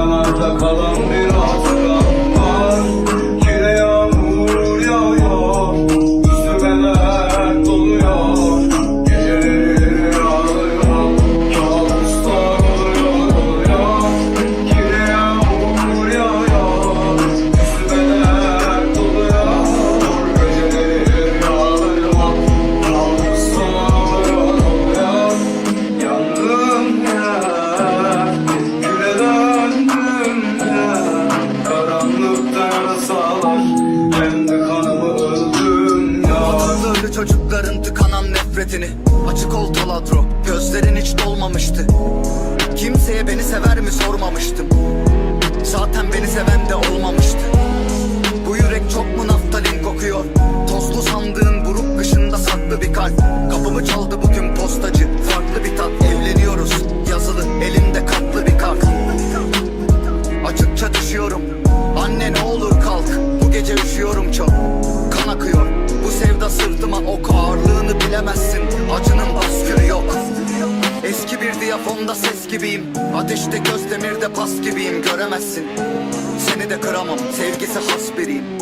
Kenarda kalan bir Atatürk'ten asalar Ben de kanımı öldüm. Ya Atatürk'ü çocukların tıkanan nefretini. Açık ol taladro. Gözlerin hiç dolmamıştı. Kimseye beni sever mi sormamıştım. Zaten beni seven de olmamıştı. Bu yürek çok mu naftalin kokuyor? Tozlu sandığın buruk kışında saklı bir kalp. Kapımı çaldı bugün postacı. Farklı bir tat. Evleniyoruz. Yazılı. Elimde katlı bir kart Açıkça düşüyorum. Anne ne olur kalk. Bu gece üşüyorum çok. Kan akıyor. Bu sevda sırtıma ok ağırlığını bilemezsin. Acının baskırı yok. Eski bir diyafonda ses gibiyim. Ateşte göz demirde pas gibiyim. Göremezsin. Seni de kıramam. Sevgisi has biriyim